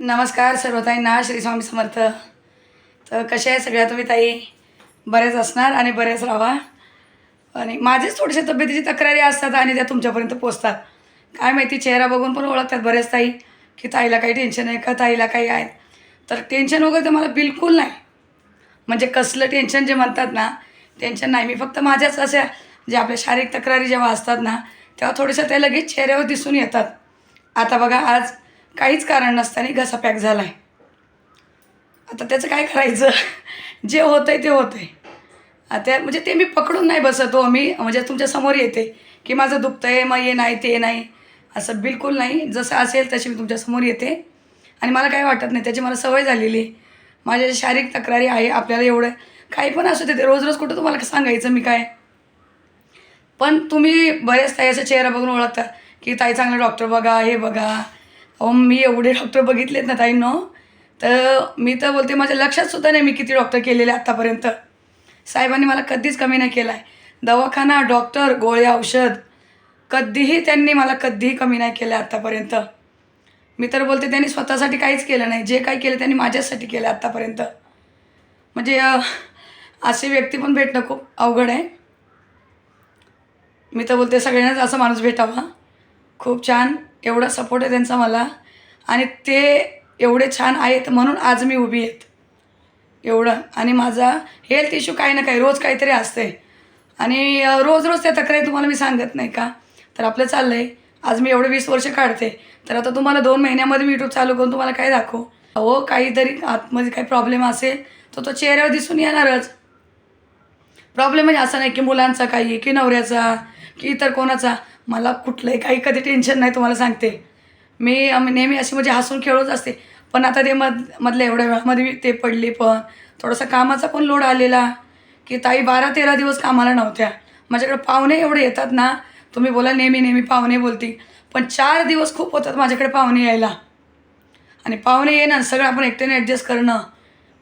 नमस्कार सर्व ताईंना श्री स्वामी समर्थ. तर कशा आहे सगळ्या तुम्ही ताई? बऱ्याच असणार आणि बऱ्याच राहा आणि माझेच थोडेसे तब्येतीची तक्रारी असतात आणि त्या तुमच्यापर्यंत पोचतात. काय माहिती चेहरा बघून पण ओळखतात बऱ्याच ताई की ताईला काही टेन्शन आहे का ताईला काही आहे. तर टेन्शन वगैरे तर मला बिलकुल नाही. म्हणजे कसलं टेन्शन जे म्हणतात ना टेन्शन नाही. मी फक्त माझ्याच अशा जे आपल्या शारीरिक तक्रारी जेव्हा असतात ना तेव्हा थोड्याशा त्या लगेच चेहऱ्यावर दिसून येतात. आता बघा आज काहीच कारण नसताना घसा पॅक झाला आहे आता त्याचं काय करायचं? जे होतं आहे ते होतं आहे आता म्हणजे ते मी पकडून नाही बसत हो मी म्हणजे तुमच्यासमोर येते की माझं दुखतं आहे मग हे नाही ते नाही. असं बिलकुल नाही. जसं असेल तशी मी तुमच्यासमोर येते. आणि मला काही वाटत नाही त्याची मला सवय झालेली आहे. माझ्या शारीरिक तक्रारी आहे आपल्याला एवढं काही पण असू देते रोज रोज कुठं तुम्हाला सांगायचं मी काय? पण तुम्ही बरेच ताई असं चेहरा बघून ओळखता की ताई चांगले डॉक्टर बघा हे बघा. अहो मी एवढे डॉक्टर बघितलेत ना ताईंनो तर मी तर बोलते माझ्या लक्षात सुद्धा नाही मी किती डॉक्टर केलेले आत्तापर्यंत साहेबांनी मला कधीच कमी नाही केला आहे दवाखाना डॉक्टर गोळे औषध कधीही त्यांनी मला कधीही कमी नाही केलं आत्तापर्यंत मी तर बोलते त्यांनी स्वतःसाठी काहीच केलं नाही. जे काही केलं त्यांनी माझ्यासाठी केलं आत्तापर्यंत म्हणजे असे अशी व्यक्ती पण भेटणं खूप अवघड आहे. मी तर बोलते सगळ्यांनाच असा माणूस भेटावा. खूप छान. एवढा सपोर्ट आहे त्यांचा मला. आणि ते एवढे छान आहेत म्हणून आज मी उभी आहेत. एवढं. आणि माझा हेल्थ इश्यू काही ना काही रोज काहीतरी असते आणि रोज रोज त्या तक्रारी तुम्हाला मी सांगत नाही का? तर आपलं चाललं आहे आज मी एवढे वीस वर्ष काढते. तर आता तुम्हाला दोन महिन्यामध्ये मी यूट्यूब चालू करून तुम्हाला काय दाखवू? हो काहीतरी आतमध्ये काही प्रॉब्लेम असेल तर तो चेहऱ्यावर दिसून येणारच. प्रॉब्लेम म्हणजे असं नाही की मुलांचा काही की नवऱ्याचा की इतर कोणाचा. मला कुठलंही काही कधी टेन्शन नाही तुम्हाला सांगते. मी नेहमी अशी म्हणजे हसून खेळूच असते. पण आता ते मध मधल्या एवढ्या वेळामध्ये ते पडले पण थोडासा कामाचा पण लोड आलेला की ताई बारा तेरा दिवस कामाला नव्हत्या. माझ्याकडे पाहुणे एवढे येतात ना तुम्ही बोला नेहमी नेहमी पाहुणे बोलती. पण चार दिवस खूप होतात माझ्याकडे पाहुणे यायला. आणि पाहुणे येणं सगळं आपण एकट्याने ॲडजस्ट करणं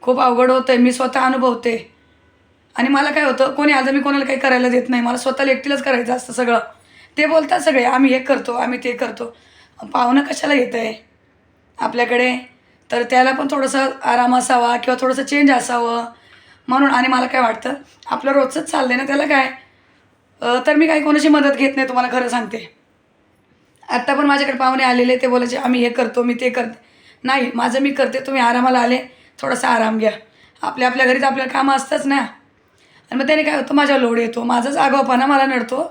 खूप अवघड होतं आहे मी स्वतः अनुभवते. आणि मला काय होतं कोणी आज मी कोणाला काही करायला देत नाही. मला स्वतःला एकटीलाच करायचं असतं सगळं. ते बोलतात सगळे आम्ही हे करतो आम्ही ते करतो. पाहुणं कशाला येतं आहे आपल्याकडे? तर त्याला पण थोडंसं आराम असावा किंवा थोडंसं चेंज असावं. म्हणून आणि मला काय वाटतं आपलं रोजचंच चाललं आहे ना त्याला काय? तर मी काही कोणाची मदत घेत नाही तुम्हाला खरं सांगते. आत्ता पण माझ्याकडे पाहुणे आलेले ते बोलायचे आम्ही हे करतो मी ते करते. नाही माझं मी करते तुम्ही आरामाला आले थोडासा आराम घ्या. आपल्या आपल्या घरी तर आपल्याला कामं असतंच ना. आणि मग त्याने काय होतं माझ्या लोड येतो माझाच आगावपणा मला नडतो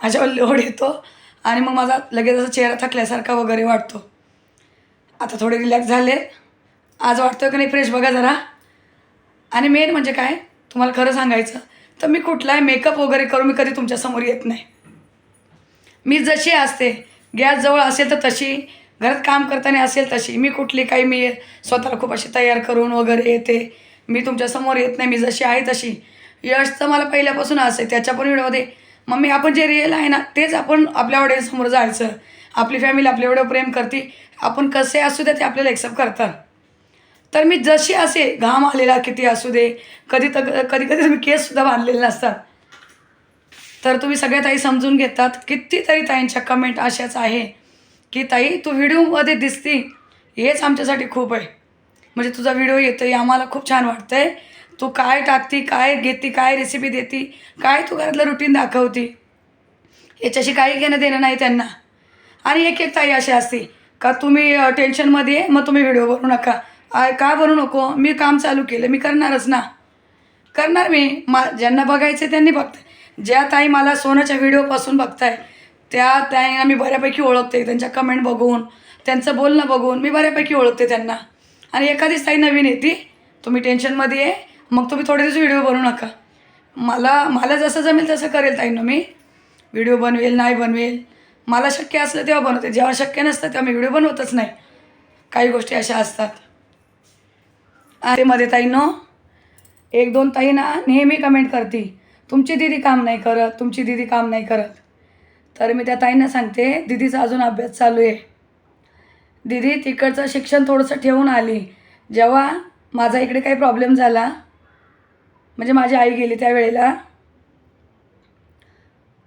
माझ्यावर लोड येतो आणि मग माझा लगेच असा चेहरा थकल्यासारखा वगैरे वाटतो. आता थोडे रिलॅक्स झाले. आज वाटतं की नाही फ्रेश बघा जरा. आणि मेन म्हणजे काय? तुम्हाला खरं सांगायचं तर मी कुठलाही मेकअप वगैरे करून मी कधी तुमच्यासमोर येत नाही. मी जशी असते गॅस जवळ असेल तर तशी घरात काम करताना असेल तशी. मी कुठली काही मी स्वतःला खूप अशी तयार करून वगैरे येते. मी तुमच्यासमोर येत नाही मी जशी आहे तशी. यश तर मला पहिल्यापासून असे त्याच्या पण व्हिडिओमध्ये मम्मी आपण जे रिअल आहे ना तेच आपण आपल्या ऑडियन्ससमोर जायचं. आपली फॅमिली आपल्या एवढं प्रेम करते. आपण कसे असू दे ते आपल्याला एक्सेप्ट करतात. तर मी जशी असे घाम आलेला किती असू दे कधी तग कधी कधी मी केससुद्धा बांधलेले नसतात. तर तुम्ही सगळ्या ताई समजून घेतात. कितीतरी ताईंच्या कमेंट अशाच आहे की ताई तू व्हिडिओमध्ये दिसती. हेच आमच्यासाठी खूप आहे. म्हणजे तुझा व्हिडिओ येतो आहे आम्हाला खूप छान वाटतं आहे तू काय टाकती काय घेती काय रेसिपी देती काय तू घरातलं रुटीन दाखवती? याच्याशी काही घेणं देणं नाही त्यांना. आणि एक एक ताई अशी असते का तुम्ही टेन्शनमध्ये आहे, मग तुम्ही व्हिडिओ बनवू नका. आय का बनवू नको? मी काम चालू केलं मी करणारच ना. करणार मी. मा ज्यांना बघायचे त्यांनी बघताय. ज्या ताई मला सोनाच्या व्हिडिओपासून बघताय त्या ताईंना मी बऱ्यापैकी ओळखते. त्यांच्या कमेंट बघून त्यांचं बोलणं बघून मी बऱ्यापैकी ओळखते त्यांना. आणि एखादीच ताई नवीन येते तुम्ही टेन्शनमध्ये आहे मग तुम्ही थोडे दिवस व्हिडिओ बनवू नका. मला मला जसं जमेल तसं करेल ताईनं मी. व्हिडिओ बनवेल नाही बनवेल. मला शक्य असलं तेव्हा बनवते. जेव्हा शक्य नसतं तेव्हा मी व्हिडिओ बनवतच नाही. काही गोष्टी अशा असतात. आणि मध्ये ताईनो एक दोन ताई ना नेहमी कमेंट करते. तुमची दिदी काम नाही करत तुमची दिदी काम नाही करत. तर मी त्या ताईंना सांगते दिदीचा अजून अभ्यास चालू आहे. दिदी तिकडचं शिक्षण थोडंसं ठेवून आली. जेव्हा माझा इकडे काही प्रॉब्लेम झाला म्हणजे माझी आई गेली त्यावेळेला.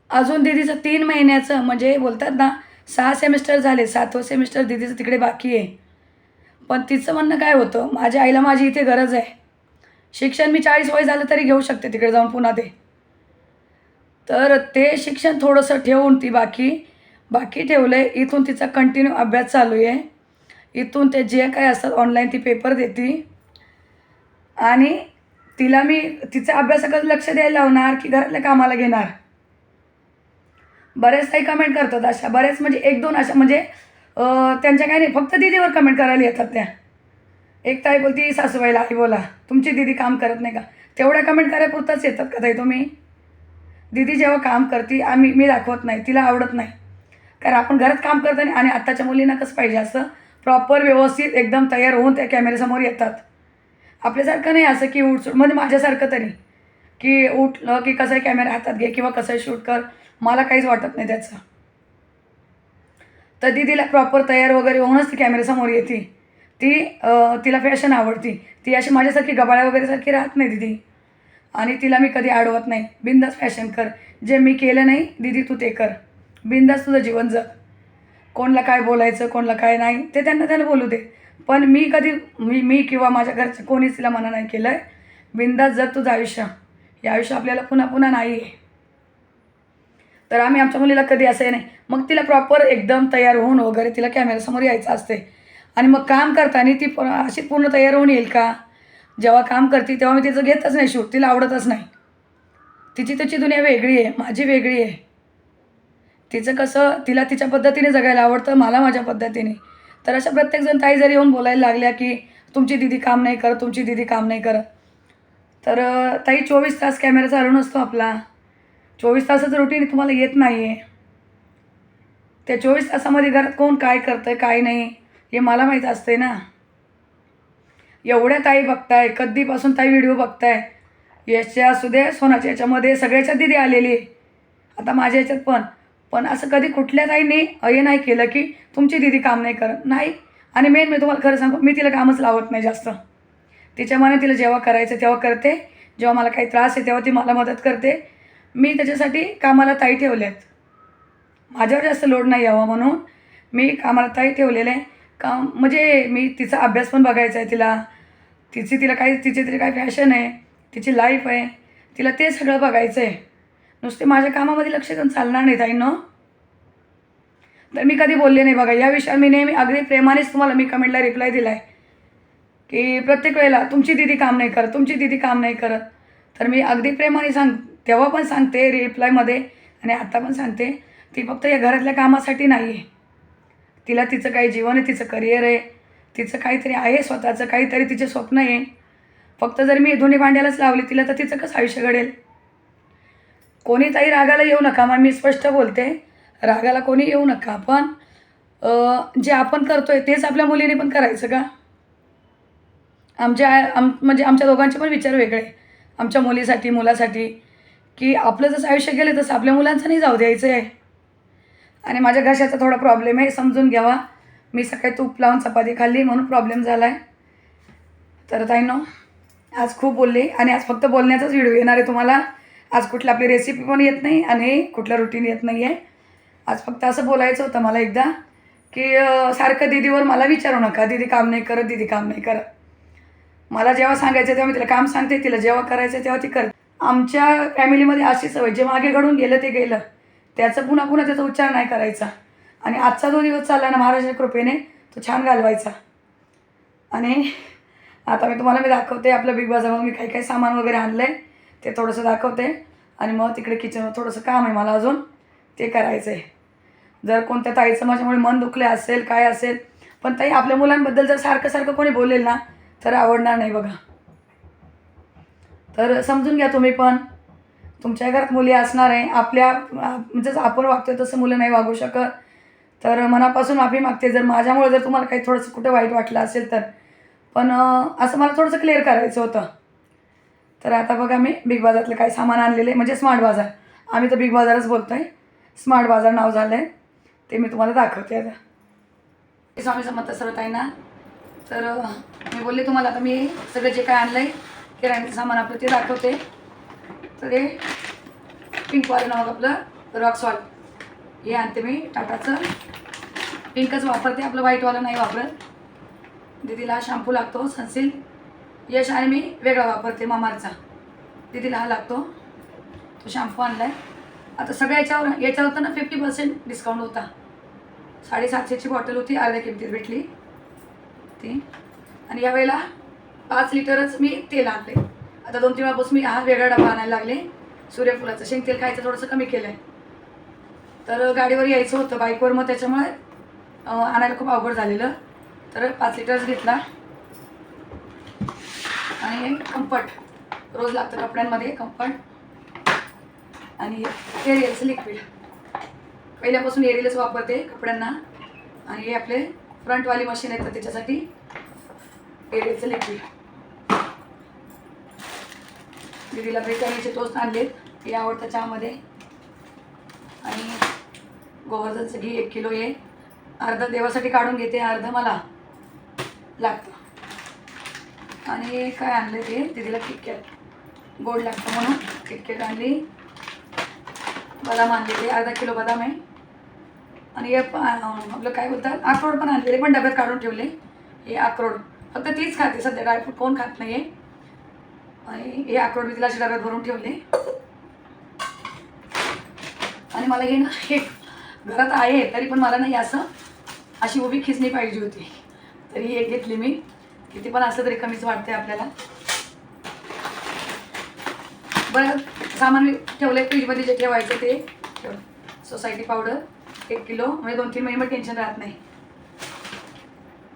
अजून दिदीचं तीन महिन्याचं म्हणजे बोलतात ना सहा सेमिस्टर झाले सातवं सेमिस्टर दिदीचं तिकडे बाकी आहे. पण तिचं म्हणणं काय होतं माझ्या आईला माझी इथे गरज आहे. शिक्षण मी चाळीस वय झालं तरी घेऊ शकते तिकडे जाऊन पुन्हा ते. तर ते शिक्षण थोडंसं ठेवून ती बाकी बाकी ठेवलं आहे इथून तिचा कंटिन्यू अभ्यास चालू आहे. इथून ते जे काय असतात ऑनलाईन ती पेपर देते. आणि तिला मी तिचा अभ्यासाकडे लक्ष द्यायला लावणार की घरातल्या कामाला घेणार? बरेच काही कमेंट करतात अशा. बरेच म्हणजे एक दोन अशा. म्हणजे त्यांच्या काही नाही. फक्त दीदीवर कमेंट करायला येतात त्या. एक ताई बोलती सासूबाईला आई बोला. तुमची दीदी काम करत नाही का? तेवढ्या कमेंट करायपुरताच येतात का ताई तुम्ही? दीदी जेव्हा काम करते आम्ही मी दाखवत नाही. तिला आवडत नाही. कारण आपण घरात काम करताना आणि आत्ताच्या मुलींना कसं पाहिजे असं? प्रॉपर व्यवस्थित एकदम तयार होऊन त्या कॅमेऱ्यासमोर येतात. आपल्यासारखं नाही असं की उठसूट म्हणजे माझ्यासारखं तरी. की उठलं की कसं कॅमेरा हातात घे किंवा कसं शूट कर मला काहीच वाटत नाही त्याचं. तर दीदीला प्रॉपर तयार वगैरे होऊनच ती कॅमेऱ्यासमोर येते. ती तिला फॅशन आवडती. ती अशी माझ्यासारखी गबाळ्या वगैरे सारखी राहत नाही दीदी. आणि तिला मी कधी अडवत नाही. बिंदास फॅशन कर. जे मी केलं नाही दीदी तू ते कर. बिंदास तुझं जीवन जग. कोणला काय बोलायचं कोणला काय नाही ते त्यांना त्याला बोलू दे. पण मी कधी मी मी किंवा माझ्या घरचं कोणीच तिला मना नाही केलं आहे बिंदास जग तुझं आयुष्य. हे आयुष्य आपल्याला पुन्हा पुन्हा नाही आहे तर आम्ही आमच्या मुलीला कधी असं नाही. मग तिला प्रॉपर एकदम तयार होऊन वगैरे तिला कॅमेऱ्यासमोर यायचं असते. आणि मग काम करताना ती अशी पूर्ण तयार होऊन येईल का? जेव्हा काम करते तेव्हा मी तिचं घेतच नाही शूट तिला आवडतच नाही. तिची तिची दुनिया वेगळी आहे. माझी वेगळी आहे. तिचं कसं तिला तिच्या पद्धतीने जगायला आवडतं मला माझ्या पद्धतीने. तर अशा प्रत्येकजण ताई जरी येऊन बोलायला लागल्या की तुमची दिदी काम नाही करत तुमची दिदी काम नाही करत. तर ताई चोवीस तास कॅमेरा चालू नसतो आपला. चोवीस तासाचं रुटीन तुम्हाला येत नाही आहे त्या चोवीस तासामध्ये घरात कोण काय करतं काय नाही हे मला माहीत असते ना. एवढ्या ताई बघताय कधीपासून ताई व्हिडिओ बघताय? याच्या असू दे सोनाच्या याच्यामध्ये सगळ्याच्या दिदी आलेली. आहे आता माझ्या याच्यात पण पण असं कधी कुठल्या ताईने हे नाही केलं की तुमची दिदी काम नाही करत. नाही. आणि मेन मी तुम्हाला खरं सांगू मी तिला कामच लावत नाही जास्त. तिच्या तिला जेव्हा करायचं तेव्हा करते. जेव्हा मला काही त्रास आहे तेव्हा ती मला मदत करते. मी त्याच्यासाठी कामाला ताई ठेवल्यात. माझ्यावर जास्त लोड नाही यावा म्हणून मी कामाला ताई ठेवलेलं आहे. का म्हणजे मी तिचा अभ्यास पण बघायचा आहे तिला. तिची तिला काही तिची तिला काय फॅशन आहे. तिची लाईफ आहे. तिला ते सगळं बघायचं आहे. नुसते माझ्या कामामध्ये लक्ष देऊन चालणार नाही ताईनं तर मी कधी बोलले नाही बघा. या विषयावर मी नेहमी अगदी प्रेमानेच तुम्हाला मी कमेंटला रिप्लाय दिला आहे की प्रत्येक वेळेला तुमची दिदी काम नाही करत तुमची दिदी काम नाही करत. तर मी अगदी प्रेमाने सांग तेव्हा पण सांगते रिप्लायमध्ये आणि आत्ता पण सांगते ती फक्त या घरातल्या कामासाठी नाही आहे तिला तिचं काही जीवन आहे तिचं करिअर आहे तिचं काहीतरी आहे स्वतःचं काहीतरी तिचे स्वप्न आहे. फक्त जर मी दोन्ही भांड्यालाच लावली तिला तर तिचं कसं आयुष्य घडेल? कोणी ताई रागाला येऊ नका मग मी स्पष्ट बोलते. रागाला कोणी येऊ नका पण जे आपण करतो आहे तेच आपल्या मुलीने पण करायचं का? आमच्या आम म्हणजे आमच्या दोघांचे पण विचार वेगळे. आमच्या मुलीसाठी मुलासाठी की आपलं जसं आयुष्य गेलं तसं आपल्या मुलांचं नाही जाऊ द्यायचं आहे आणि माझ्या घशाचा थोडा प्रॉब्लेम आहे समजून घ्यावा. मी सकाळी तूप लावून चपाती खाल्ली म्हणून प्रॉब्लेम झाला आहे तर ताईनो आज खूप बोलले आणि आज फक्त बोलण्याचाच व्हिडिओ येणार आहे तुम्हाला. आज कुठलं आपली रेसिपी पण येत नाही आणि कुठलं रुटीन येत नाही आहे आज फक्त असं बोलायचं होतं मला एकदा की सारखं दीदीवर मला विचारू नका. दीदी काम नाही करत दीदी काम नाही करत. मला जेव्हा सांगायचं तेव्हा मी तिला काम सांगते तिला जेव्हा करायचं तेव्हा ती करते. आमच्या फॅमिलीमध्ये अशी सवय जे मागे घडून गेलं ते गेलं. त्याचं पुन्हा पुन्हा त्याचा उच्चार नाही करायचा. आणि आजचा जो दिवस चालला ना महाराजाच्या कृपेने तो छान घालवायचा. आणि आता मी तुम्हाला मी दाखवते आपलं बिग बाजारमध्ये मी काही काही सामान वगैरे आणलं आहे ते थोडंसं दाखवते. आणि मग तिकडे किचनवर थोडंसं काम आहे मला अजून. ते करायचं आहे जर कोणत्या ताईचं माझ्यामुळे मन दुखले असेल काय असेल पण ताई आपल्या मुलांबद्दल जर सारखं सारखं कोणी बोलेल ना तर आवडणार नाही बघा. तर समजून घ्या तुम्ही पण. तुमच्या घरात मुली असणार आहे. आपल्या म्हणजेच आपण वागतोय तसं मुलं नाही वागू शकत. तर मनापासून माफी मागते. जर माझ्यामुळे जर तुम्हाला काही थोडंसं कुठं वाईट वाटलं असेल तर. पण असं मला थोडंसं क्लिअर करायचं होतं. तर आता बघा मी बिग बाजारातलं काही सामान आणलेलं आहे म्हणजे स्मार्ट बाजार आम्ही तर बिग बाजारच बोलतो आहे स्मार्ट बाजार नाव झालं आहे ते मी तुम्हाला दाखवते आता. स्वामी समर्थ आहे ना तर मी बोलले तुम्हाला आता मी सगळं जे काय आणलं आहे किराण्याचं सामान आपलं ते दाखवते. तर हे पिंकवालं नाव आपलं रॉक सॉल्ट हे आणते मी टाटाचं. पिंकच वापरते आपलं व्हाईटवालं नाही वापरत. दीदीला शॅम्पू लागतो सनसिल्क यश आणि मी वेगळा वापरते मामारचा दीदीला हा लागतो. तो शॅम्पू आणला आहे आता सगळ्या याच्यावर याच्यावर तर ना फिफ्टी पर्सेंट डिस्काउंट होता. साडेसातशेची बॉटल होती अर्ध्या किमतीत भेटली. ती. आणि यावेळेला पाच लिटरच मी तेल आणले. आता दोन तीन वेळापासून मी हा वेगळा डबा आणायला लागले. सूर्यफुलाचं शेंगतेल खायचं थोडंसं कमी केलं आहे तर गाडीवर यायचं होतं बाईकवर मग त्याच्यामुळे आणायला खूप अवघड झालेलं. तर पाच लिटरच घेतला. आणि हे कम्फर्ट रोज लागतं कपड्यांमध्ये कम्फर्ट आणि एरियलचं लिक्विड. पहिल्यापासून एरियलच वापरते कपड्यांना. आणि हे आपले फ्रंटवाली मशीन येतं त्याच्यासाठी एरियलचं लिक्विड. दीदीला ब्रिटानियाचे टोस्ट आणलेत. हे आवडतं चहामध्ये. आणि गोवर्धनचं घी एक किलो हे अर्ध देवासाठी काढून घेते अर्ध मला लागतं. आणि काय आणले ते? दीदीला किटकॅट गोड लागतं म्हणून किटकॅट आणली. बदाम आणलेले अर्धा किलो बदाम आहे. आणि हे आपलं काय बोलतात? अक्रोड पण आणलेले पण डब्यात काढून ठेवले. हे अक्रोड. फक्त तीच खाते सध्या. ड्रायफ्रूट कोण खात नाही आहे आणि हे अक्रोड मी तिला डब्यात भरून ठेवले. आणि मला हे ना हे घरात आहे तरी पण मला नाही असं अशी उभी खिचणी पाहिजे होती. तरी हे घेतली मी. किती पण असलं तरी कमीच वाटते आपल्याला. बरं सामान मी ठेवलं आहे फ्रीजमध्ये जे ठेवायचं ते. सोसायटी पावडर एक किलो. म्हणजे दोन तीन महिने टेन्शन राहत नाही.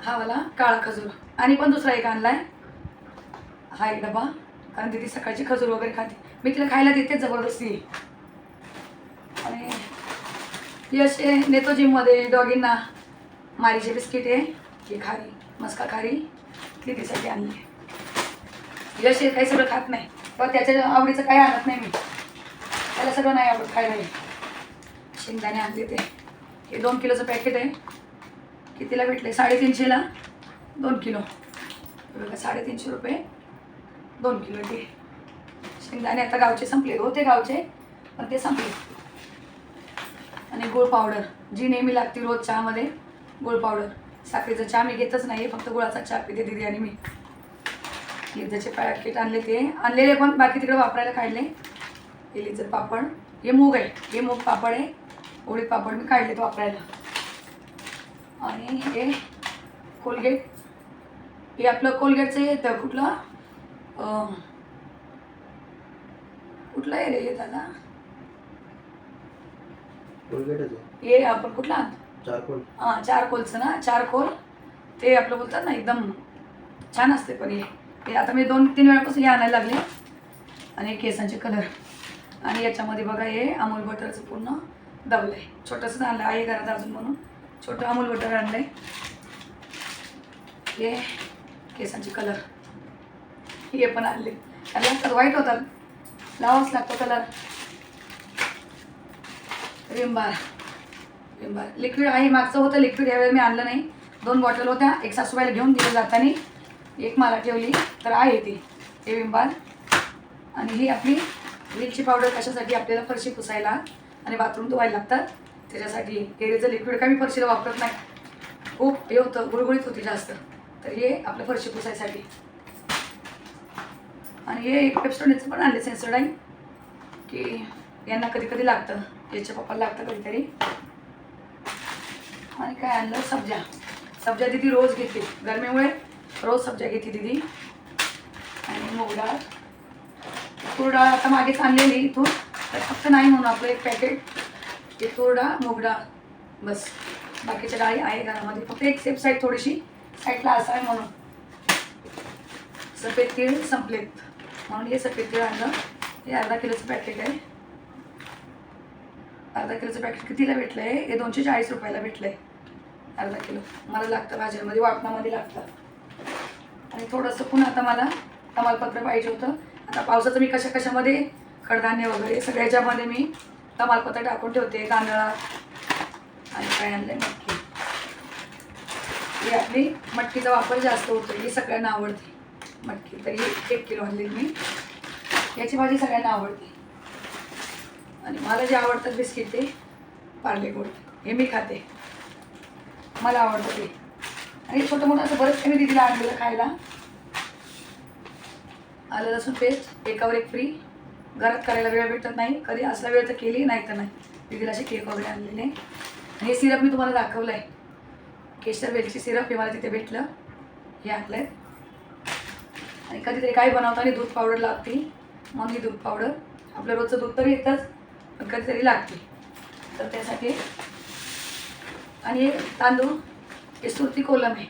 हा वाला काळा खजूर. आणि पण दुसरा एक आणला आहे हा एक डबा. कारण तिथे सकाळची खजूर वगैरे खाते. मी तिला खायला देते जबरदस्ती. आणि यश नेतो जिममध्ये डॉगींना. मारीचे बिस्किट आहे ही खारी मस्का खारी. दीदीसाठी आणली यश काही सगळं खात नाही. पण त्याच्या आवडीचं काही आणत नाही मी. त्याला सगळं नाही आवडत खायला. मी शेंगदाणे आणले ते. हे दोन किलोचं पॅकेट आहे. कितीला भेटले? साडेतीनशेला. दोन किलो. बघा साडेतीनशे रुपये. दोन किलो ते. शेंगदाणे आता गावचे संपले होते गावचे. पण ते संपले. आणि गुळ पावडर जी नेहमी लागते रोज चहामध्ये गुळ पावडर साखरेचा चहा मी घेतच नाही फक्त गुळाचा चहा पिते दिदी आणि मी. लिझरचे पॅकेट आणले ते. आणलेले पण बाकी तिकडे वापरायला काढले. हे लिझर पापड. हे मूग आहे. हे मूग पापड आहे. उडीद पापड मी काढलेत वापरायला. आणि हे कोलगेट. हे आपलं कोलगेटचं येतं कुठलं? कुठलं आहे रे दादा? कोलगेटच आहे. हे आपण कुठला आणतो? चारकोल. हां चारकोलचं ना चारकोल. ते आपलं बोलतात ना एकदम छान असते पण हे. ते आता मी दोन तीन वेळापासून हे आणायला लागले. आणि केसांचे कलर आणि याच्यामध्ये बघा हे अमूल बटरचं पूर्ण दबलं आहे छोटंसंच आणलं आहे घरात अजून म्हणून. छोटं अमूल बटर आणलं आहे हे केसांचे कलर हे पण आणले. आणि लागतात वाईट होतात. लावाच लागतो कलर रिंबार रिंबार लिक्विड आहे मागचं होतं लिक्विड यावेळी मी आणलं नाही. दोन बॉटल होत्या एक सासूबाईला घेऊन दिलं जाताना. एक मला ठेवली तर आहे ती. हे विंबार. आणि ही आपली वेलची पावडर कशासाठी आपल्याला फरशी पुसायला आणि बाथरूम धुवायला लागतात त्याच्यासाठी. हेरेचं लिक्विड काय मी फरशीला वापरत नाही. खूप हे होतं गुळगुळीत होती जास्त. तर हे आपलं फरशी पुसायसाठी. आणि हे एक पेप्सोडेचं पण आणले सेन्सोडाईन. की यांना कधी कधी लागतं याच्या पप्पाला लागतं कधीतरी. आणि काय आणलं? सब्जा. सब्जा दिदी रोज घेते. गरमीमुळे रोज सब्जा घेते दिदी. आणि मूग डाळ. तूर डाळ आता मागेच आणलेली इथून. तर फक्त नाही म्हणून आपलं एक पॅकेट ते तूर डाळ मूग डाळ. बस. बाकीच्या डाळी आहे घरामध्ये. फक्त एक सेफ साईड थोडीशी साईडला असाय म्हणून. सफेद तीळ संपलेत. म्हणून हे सफेद तीळ आणलं. हे अर्धा किलोचं पॅकेट आहे. अर्धा किलोचं पॅकेट कितीला भेटलं आहे हे दोनशे चाळीस रुपयाला भेटलं आहे अर्धा किलो. मला लागतं भाज्यांमध्ये वाटणामध्ये लागतं. आणि थोडंसं पुन्हा आता मला तमालपत्र पाहिजे होतं. आता पावसाचं मी कशा कशामध्ये कडधान्य वगैरे सगळ्याच्यामध्ये मी तमालपत्र टाकून ठेवते तांदळात आणि काय आणलं मटकी. ही आपली मटकीचा वापर जास्त होतो ही सगळ्यांना आवडते मटकी. तर ही एक किलो आणली मी. याची भाजी सगळ्यांना आवडते. आणि मला जे आवडतं बिस्किट ते पार्ले गोड. हे मी खाते. मला आवडतं. ते आणि छोटं मोठं असं बरंच काही दिदीला आणलेलं खायला. आलं लसूण पेस्ट एकावर एक फ्री घरात करायला वेळ भेटत नाही. कधी असला वेळ तर केली नाही तर नाही. दिदीला असे केक वगैरे आणलेले. आणि हे सिरप मी तुम्हाला दाखवलं आहे केशर वेलची सिरप हे मला तिथे भेटलं. हे आणलं आहे आणि कधीतरी काही आणि दूध पावडर लागते मग ही दूध पावडर आपलं रोजचं दूध तर येतंच पण कधीतरी लागते तर त्यासाठी आणि तांदूळ हे सुरती कोलम आहे.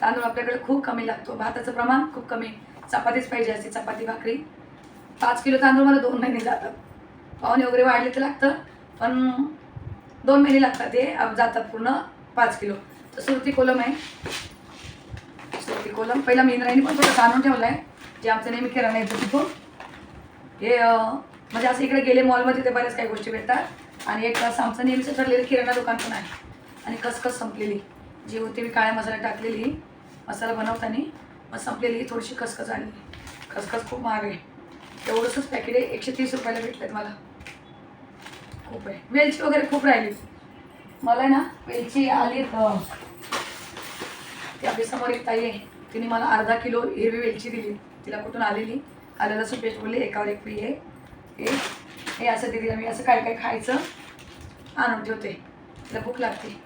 तांदूळ आपल्याकडे खूप कमी लागतो. भाताचं प्रमाण खूप कमी. चपातीच पाहिजे असते चपाती भाकरी. पाच किलो तांदूळ मला दोन महिने जातात पाहुणे वगैरे वाढले तर लागतं पण दोन महिने लागतात ते. जातात पूर्ण पाच किलो. तर सुरती कोलम आहे. सुरती कोलम. पहिला मी इंद्रायणी पण थोडं आणून ठेवलं आहे जे आमचं नेहमी किराणा येतो तिथून. हे म्हणजे असं इकडे गेले मॉलमध्ये ते बऱ्याच काही गोष्टी भेटतात. आणि एक असं आमचं नेहमीचं ठरलेलं किराणा दुकान पण आहे. आणि खसखस संपलेली. जी होती मी काळ्या मसाला टाकलेली मसाला बनवताना मग संपलेली थोडीशी खसखस आणली खसखस खूप महाग आहे. एवढंच पॅकेट आहे एकशे तीस रुपयाला भेटलं मला. खूप आहे. वेलची वगैरे खूप राहिली. मला आहे ना वेलची आली ती आपल्यासमोर एक ताई आहे. तिने मला अर्धा किलो हिरवी वेलची दिली. तिला कुठून आलेली? आलेला लसूण पेस्ट बोलली एकावर एक फ्री आहे. हे असं दिली मी असं काय काय खायचं आणून ठेवते. तिला भूक लागते.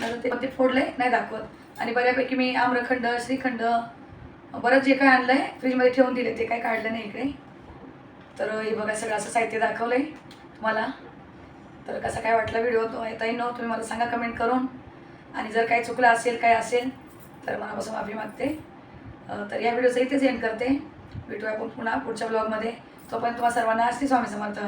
नंतर ते ते ते आहे नाही दाखवत. आणि बऱ्यापैकी मी आम्रखंड श्रीखंड बरंच जे काय आणलं आहे फ्रीजमध्ये ठेवून दिले ते काय काढलं नाही इकडे. तर हे बघा सगळं असं साहित्य दाखवलं आहे तुम्हाला. तर कसं काय वाटलं व्हिडिओ तो येताही न तुम्ही मला सांगा कमेंट करून. आणि जर काही चुकलं असेल काय असेल तर मनापासून माफी मागते. तर या व्हिडिओचं इथेच एंड करते. भेटूया आपण पुन्हा पुढच्या ब्लॉगमध्ये तोपर्यंत तुम्हाला सर्वांना असते स्वामी समर्थ.